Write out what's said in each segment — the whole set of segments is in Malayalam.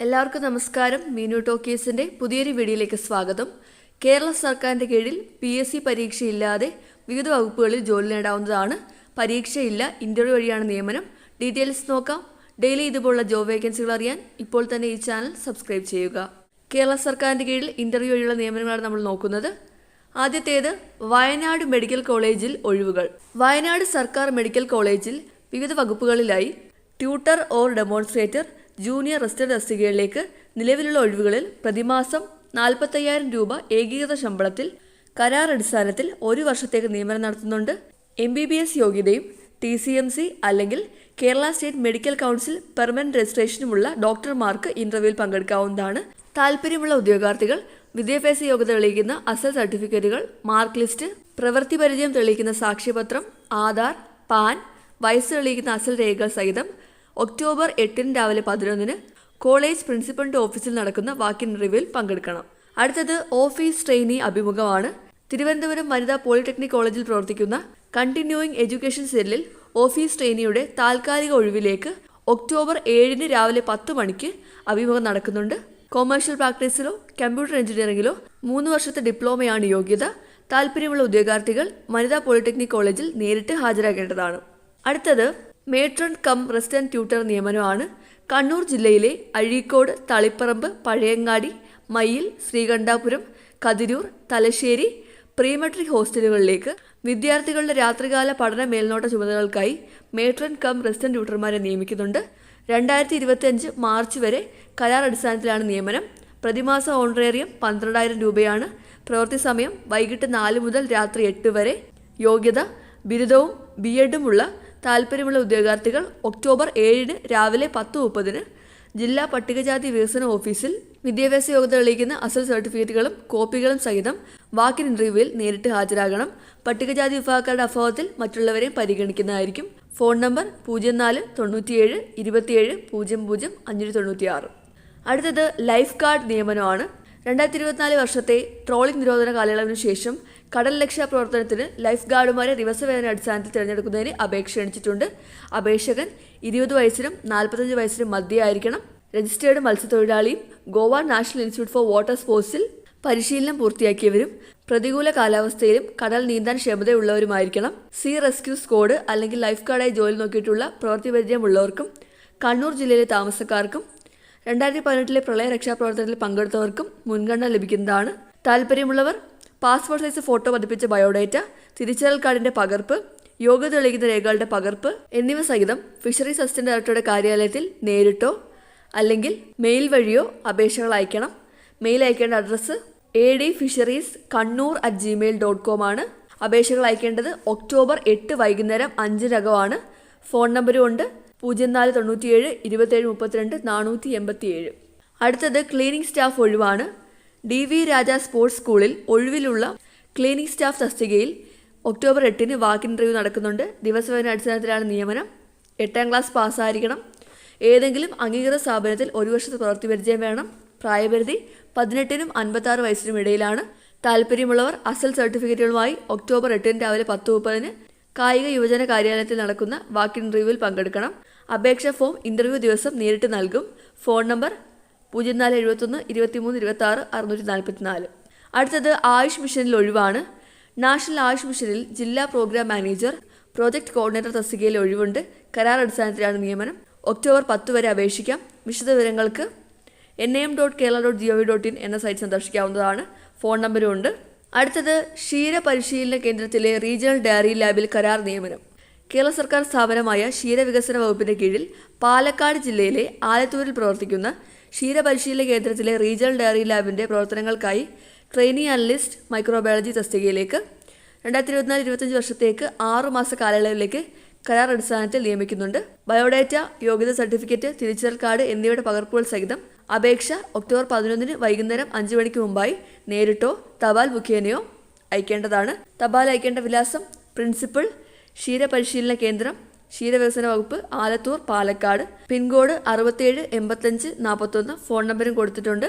എല്ലാവർക്കും നമസ്കാരം. മീനു ടോക്കീസിന്റെ പുതിയൊരു വീഡിയോയിലേക്ക് സ്വാഗതം. കേരള സർക്കാരിന്റെ കീഴിൽ പി എസ് സി പരീക്ഷയില്ലാതെ വിവിധ വകുപ്പുകളിൽ ജോലി നേടാവുന്നതാണ് പരീക്ഷയില്ല ഇന്റർവ്യൂ വഴിയാണ് നിയമനം. ഡീറ്റെയിൽസ് നോക്കാം. ഡെയിലി ഇതുപോലുള്ള ജോബ് വേക്കൻസികൾ അറിയാൻ ഇപ്പോൾ തന്നെ ഈ ചാനൽ സബ്സ്ക്രൈബ് ചെയ്യുക. കേരള സർക്കാരിന്റെ കീഴിൽ ഇന്റർവ്യൂ വഴിയുള്ള നിയമനങ്ങളാണ് നമ്മൾ നോക്കുന്നത്. ആദ്യത്തേത് വയനാട് മെഡിക്കൽ കോളേജിൽ ഒഴിവുകൾ. വയനാട് സർക്കാർ മെഡിക്കൽ കോളേജിൽ വിവിധ വകുപ്പുകളിലായി tutor or demonstrator junior resident തസ്തികകളിലേക്ക് നിലവിലുള്ള ഒഴിവുകളിൽ പ്രതിമാസം നാൽപ്പത്തയ്യായിരം രൂപ ഏകീകൃത ശമ്പളത്തിൽ കരാർ അടിസ്ഥാനത്തിൽ ഒരു വർഷത്തേക്ക് നിയമനം നടത്തുന്നുണ്ട്. എം ബി ബി എസ് യോഗ്യതയും ടി സി എം സി അല്ലെങ്കിൽ Kerala state medical council permanent രജിസ്ട്രേഷനുമുള്ള ഡോക്ടർമാർക്ക് ഇന്റർവ്യൂവിൽ പങ്കെടുക്കാവുന്നതാണ്. താല്പര്യമുള്ള ഉദ്യോഗാർത്ഥികൾ വിദ്യാഭ്യാസ യോഗ്യത തെളിയിക്കുന്ന അസൽ സർട്ടിഫിക്കറ്റുകൾ മാർക്ക് ലിസ്റ്റ് പ്രവൃത്തി പരിചയം തെളിയിക്കുന്ന സാക്ഷ്യപത്രം ആധാർ പാൻ വയസ്സ് തെളിയിക്കുന്ന അസൽ രേഖകൾ സഹിതം ഒക്ടോബർ എട്ടിന് രാവിലെ പതിനൊന്നിന് കോളേജ് പ്രിൻസിപ്പലിന്റെ ഓഫീസിൽ നടക്കുന്ന വാക്കിൻ റിവ്യൂവിൽ പങ്കെടുക്കണം. അടുത്തത് ഓഫീസ് ട്രെയിനി അഭിമുഖമാണ്. തിരുവനന്തപുരം വനിതാ പോളിടെക്നിക് കോളേജിൽ പ്രവർത്തിക്കുന്ന കണ്ടിന്യൂയിങ് എഡ്യൂക്കേഷൻ സെല്ലിൽ ഓഫീസ് ട്രെയിനിയുടെ താൽക്കാലിക ഒഴിവിലേക്ക് ഒക്ടോബർ ഏഴിന് രാവിലെ പത്ത് മണിക്ക് അഭിമുഖം നടക്കുന്നുണ്ട്. കൊമേഴ്ഷ്യൽ പ്രാക്ടീസിലോ കമ്പ്യൂട്ടർ എഞ്ചിനീയറിംഗിലോ മൂന്ന് വർഷത്തെ ഡിപ്ലോമയാണ് യോഗ്യത. താല്പര്യമുള്ള ഉദ്യോഗാർത്ഥികൾ വനിതാ പോളിടെക്നിക് കോളേജിൽ നേരിട്ട് ഹാജരാകേണ്ടതാണ്. അടുത്തത് മേട്രൺ കം റെസിഡന്റ് ട്യൂട്ടർ നിയമനമാണ്. കണ്ണൂർ ജില്ലയിലെ അഴീക്കോട് തളിപ്പറമ്പ് പഴയങ്ങാടി മയ്യിൽ ശ്രീകണ്ഠാപുരം കതിരൂർ തലശ്ശേരി പ്രീമെട്രിക് ഹോസ്റ്റലുകളിലേക്ക് വിദ്യാർത്ഥികളുടെ രാത്രികാല പഠന മേൽനോട്ട ചുമതലകൾക്കായി മേട്രൺ കം റെസിഡന്റ് ട്യൂട്ടർമാരെ നിയമിക്കുന്നുണ്ട്. രണ്ടായിരത്തി ഇരുപത്തിയഞ്ച് മാർച്ച് വരെ കരാർ അടിസ്ഥാനത്തിലാണ് നിയമനം. പ്രതിമാസ ഓണറേറിയം പന്ത്രണ്ടായിരം രൂപയാണ്. പ്രവൃത്തി സമയം വൈകിട്ട് നാല് മുതൽ രാത്രി എട്ട് വരെ. യോഗ്യത ബിരുദവും ബി എഡുമുള്ള താല്പര്യമുള്ള ഉദ്യോഗാർത്ഥികൾ ഒക്ടോബർ ഏഴിന് രാവിലെ പത്ത് മുപ്പതിന് ജില്ലാ പട്ടികജാതി വികസന ഓഫീസിൽ വിദ്യാഭ്യാസ യോഗ്യത തെളിയിക്കുന്ന അസൽ സർട്ടിഫിക്കറ്റുകളും കോപ്പികളും സഹിതം വാക്കിൻ ഇന്റർവ്യൂവിൽ നേരിട്ട് ഹാജരാകണം. പട്ടികജാതി വിഭാഗക്കാരുടെ അഭാവത്തിൽ മറ്റുള്ളവരെയും പരിഗണിക്കുന്നതായിരിക്കും. ഫോൺ നമ്പർ പൂജ്യം നാല് തൊണ്ണൂറ്റിയേഴ് ഇരുപത്തിയേഴ് പൂജ്യം പൂജ്യം അഞ്ഞൂറ്റി തൊണ്ണൂറ്റിയാറ്. അടുത്തത് ലൈഫ് ഗാർഡ് നിയമനമാണ്. രണ്ടായിരത്തി ഇരുപത്തിനാല് വർഷത്തെ ട്രോളിംഗ് നിരോധന കാലയളവിനു ശേഷം കടൽ രക്ഷാ പ്രവർത്തനത്തിന് ലൈഫ് ഗാർഡുമാരെ ദിവസവേതന അടിസ്ഥാനത്തിൽ തിരഞ്ഞെടുക്കുന്നതിന് അപേക്ഷ ക്ഷണിച്ചിട്ടുണ്ട്. അപേക്ഷകൻ ഇരുപത് വയസ്സിനും നാൽപ്പത്തഞ്ച് വയസ്സിനും മധ്യയായിരിക്കണം. Registered മത്സ്യത്തൊഴിലാളിയും Goa national institute for water സ്പോർട്സിൽ പരിശീലനം പൂർത്തിയാക്കിയവരും പ്രതികൂല കാലാവസ്ഥയിലും കടൽ നീന്താൻ ക്ഷമതയുള്ളവരുമായിരിക്കണം. സീ റെസ്ക്യൂ സ്ക്വാഡ് അല്ലെങ്കിൽ ലൈഫ് ഗാർഡായി ജോലി നോക്കിയിട്ടുള്ള പ്രവൃത്തി പരിചയമുള്ളവർക്കും കണ്ണൂർ ജില്ലയിലെ താമസക്കാർക്കും രണ്ടായിരത്തി പതിനെട്ടിലെ പ്രളയ രക്ഷാപ്രവർത്തനത്തിൽ പങ്കെടുത്തവർക്കും മുൻഗണന ലഭിക്കുന്നതാണ്. താല്പര്യമുള്ളവർ പാസ്പോർട്ട് സൈസ് ഫോട്ടോ പതിപ്പിച്ച ബയോഡേറ്റ തിരിച്ചറിയൽ കാർഡിന്റെ പകർപ്പ് യോഗ്യത തെളിയിക്കുന്ന രേഖകളുടെ പകർപ്പ് എന്നിവ സഹിതം ഫിഷറീസ് അസിസ്റ്റന്റ് ഡയറക്ടറുടെ കാര്യാലയത്തിൽ നേരിട്ടോ അല്ലെങ്കിൽ മെയിൽ വഴിയോ അപേക്ഷകൾ അയക്കണം. മെയിൽ അയക്കേണ്ട address A D fisheries Kannur at gmail dot com ആണ്. അപേക്ഷകൾ അയക്കേണ്ടത് ഒക്ടോബർ എട്ട് വൈകുന്നേരം അഞ്ചിനകമാണ് ഫോൺ നമ്പരും ഉണ്ട്. പൂജ്യം നാല് തൊണ്ണൂറ്റിയേഴ് ഇരുപത്തേഴ് മുപ്പത്തിരണ്ട് നാനൂറ്റി എൺപത്തിയേഴ്. അടുത്തത് ക്ലീനിംഗ് സ്റ്റാഫ് ഒഴിവാണ്. ഡി വി രാജ സ്പോർട്സ് സ്കൂളിൽ ഒഴിവിലുള്ള ക്ലീനിംഗ് സ്റ്റാഫ് തസ്തികയിൽ ഒക്ടോബർ എട്ടിന് വാക്ക് ഇന്റർവ്യൂ നടക്കുന്നുണ്ട്. ദിവസവേന അടിസ്ഥാനത്തിലാണ് നിയമനം. എട്ടാം ക്ലാസ് പാസ്സായിരിക്കണം. ഏതെങ്കിലും അംഗീകൃത സ്ഥാപനത്തിൽ ഒരു വർഷത്തെ പ്രവൃത്തി പരിചയം വേണം. പ്രായപരിധി പതിനെട്ടിനും അൻപത്താറ് വയസ്സിനും ഇടയിലാണ്. താല്പര്യമുള്ളവർ അസൽ സർട്ടിഫിക്കറ്റുകളുമായി ഒക്ടോബർ എട്ടിന് രാവിലെ പത്ത് മുപ്പതിന് കായിക യുവജന കാര്യാലയത്തിൽ നടക്കുന്ന വാക്ക് ഇന്റർവ്യൂവിൽ പങ്കെടുക്കണം. അപേക്ഷ ഫോം ഇന്റർവ്യൂ ദിവസം നേരിട്ട് നൽകും. ഫോൺ നമ്പർ പൂജ്യം നാല് എഴുപത്തൊന്ന് ഇരുപത്തിമൂന്ന് ഇരുപത്തി ആറ് അറുന്നൂറ്റി നാൽപ്പത്തിനാല് അടുത്തത് ആയുഷ് മിഷനിൽ ഒഴിവാണ്. നാഷണൽ ആയുഷ് മിഷനിൽ ജില്ലാ പ്രോഗ്രാം മാനേജർ പ്രോജക്ട് കോർഡിനേറ്റർ തസ്തികയിൽ ഒഴിവുണ്ട്. കരാർ അടിസ്ഥാനത്തിലാണ് നിയമനം. ഒക്ടോബർ പത്ത് വരെ അപേക്ഷിക്കാം. വിശദവിവരങ്ങൾക്ക് N M dot Kerala dot G O V dot in എന്ന സൈറ്റ് സന്ദർശിക്കാവുന്നതാണ്. ഫോൺ നമ്പരും ഉണ്ട്. അടുത്തത് ക്ഷീര പരിശീലന കേന്ദ്രത്തിലെ റീജിയണൽ ഡയറി ലാബിൽ കരാർ നിയമനം. കേരള സർക്കാർ സ്ഥാപനമായ ക്ഷീരവികസന വകുപ്പിന്റെ കീഴിൽ പാലക്കാട് ജില്ലയിലെ ആലത്തൂരിൽ പ്രവർത്തിക്കുന്ന ക്ഷീരപരിശീലന കേന്ദ്രത്തിലെ റീജിയണൽ ഡയറി ലാബിന്റെ പ്രവർത്തനങ്ങൾക്കായി ട്രെയിനി അനലിസ്റ്റ് മൈക്രോബയോളജി തസ്തികയിലേക്ക് രണ്ടായിരത്തി ഇരുപത്തിനാല് ഇരുപത്തഞ്ച് വർഷത്തേക്ക് ആറു മാസ കാലയളവിലേക്ക് കരാർ അടിസ്ഥാനത്തിൽ നിയമിക്കുന്നുണ്ട്. ബയോഡേറ്റ യോഗ്യത സർട്ടിഫിക്കറ്റ് തിരിച്ചറിയൽ കാർഡ് എന്നിവയുടെ പകർപ്പുകൾ സഹിതം അപേക്ഷ ഒക്ടോബർ പതിനൊന്നിന് വൈകുന്നേരം അഞ്ച് മണിക്ക് മുമ്പായി നേരിട്ടോ തപാൽ മുഖേനയോ അയക്കേണ്ടതാണ്. തപാൽ അയക്കേണ്ട വിലാസം പ്രിൻസിപ്പൽ ക്ഷീരപരിശീലന കേന്ദ്രം ക്ഷീരവികസന വകുപ്പ് ആലത്തൂർ പാലക്കാട്. പിൻകോഡ് അറുപത്തേഴ് എൺപത്തഞ്ച് നാൽപ്പത്തൊന്ന് ഫോൺ നമ്പറും കൊടുത്തിട്ടുണ്ട്.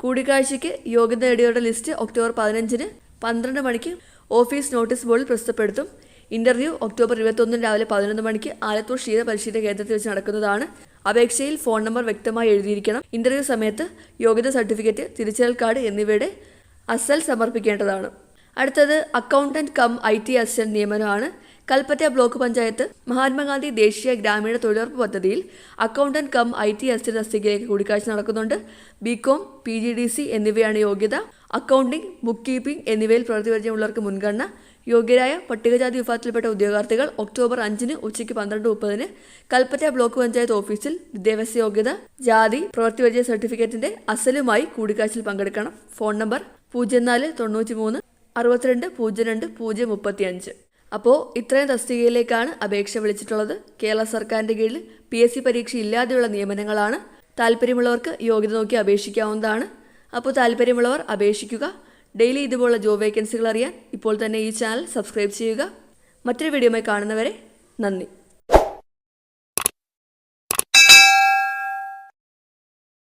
കൂടിക്കാഴ്ചയ്ക്ക് യോഗ്യത നേടിയവരുടെ ലിസ്റ്റ് ഒക്ടോബർ പതിനഞ്ചിന് പന്ത്രണ്ട് മണിക്ക് ഓഫീസ് നോട്ടീസ് ബോർഡിൽ പ്രസിദ്ധപ്പെടുത്തും. ഇന്റർവ്യൂ ഒക്ടോബർ ഇരുപത്തൊന്നിന് രാവിലെ പതിനൊന്ന് മണിക്ക് ആലത്തൂർ ക്ഷീര പരിശീലന കേന്ദ്രത്തിൽ വെച്ച് നടക്കുന്നതാണ്. അപേക്ഷയിൽ ഫോൺ നമ്പർ വ്യക്തമായി എഴുതിയിരിക്കണം. ഇന്റർവ്യൂ സമയത്ത് യോഗ്യത സർട്ടിഫിക്കറ്റ് തിരിച്ചറിയൽ കാർഡ് എന്നിവയുടെ അസൽ സമർപ്പിക്കേണ്ടതാണ്. അടുത്തത് accountant cum I T assistant നിയമനമാണ്. Kalpetta block panchayat Mahatma Gandhi ദേശീയ ഗ്രാമീണ തൊഴിലുറപ്പ് പദ്ധതിയിൽ accountant cum I T assistant തസ്തികയിലേക്ക് കൂടിക്കാഴ്ച നടക്കുന്നുണ്ട്. BCom P G D C എന്നിവയാണ് യോഗ്യത. അക്കൗണ്ടിംഗ് ബുക്ക് കീപ്പിംഗ് എന്നിവയിൽ പ്രവൃത്തി പരിചയമുള്ളവർക്ക് മുൻഗണന. യോഗ്യരായ പട്ടികജാതി വിഭാഗത്തിൽപ്പെട്ട ഉദ്യോഗാർത്ഥികൾ ഒക്ടോബർ അഞ്ചിന് ഉച്ചയ്ക്ക് പന്ത്രണ്ട് മുപ്പതിന് കൽപ്പറ്റ ബ്ലോക്ക് പഞ്ചായത്ത് ഓഫീസിൽ വിദ്യാഭ്യാസ യോഗ്യത ജാതി പ്രവൃത്തി പരിചയ സർട്ടിഫിക്കറ്റിന്റെ അസലുമായി കൂടിക്കാഴ്ചയിൽ പങ്കെടുക്കണം. ഫോൺ നമ്പർ പൂജ്യം നാല് തൊണ്ണൂറ്റി മൂന്ന് അറുപത്തിരണ്ട് പൂജ്യം രണ്ട് പൂജ്യം മുപ്പത്തി അഞ്ച് അപ്പോൾ ഇത്രയും തസ്തികയിലേക്കാണ് അപേക്ഷ വിളിച്ചിട്ടുള്ളത്. കേരള സർക്കാരിന്റെ കീഴിൽ പി എസ് സി പരീക്ഷ ഇല്ലാതെയുള്ള നിയമനങ്ങളാണ്. താല്പര്യമുള്ളവർക്ക് യോഗ്യത നോക്കി അപേക്ഷിക്കാവുന്നതാണ്. അപ്പോൾ താല്പര്യമുള്ളവർ അപേക്ഷിക്കുക. ഡെയിലി ഇതുപോലുള്ള ജോബ് വേക്കൻസികൾ അറിയാൻ ഇപ്പോൾ തന്നെ ഈ ചാനൽ സബ്സ്ക്രൈബ് ചെയ്യുക. മറ്റൊരു വീഡിയോയുമായി കാണുന്നവരെ നന്ദി.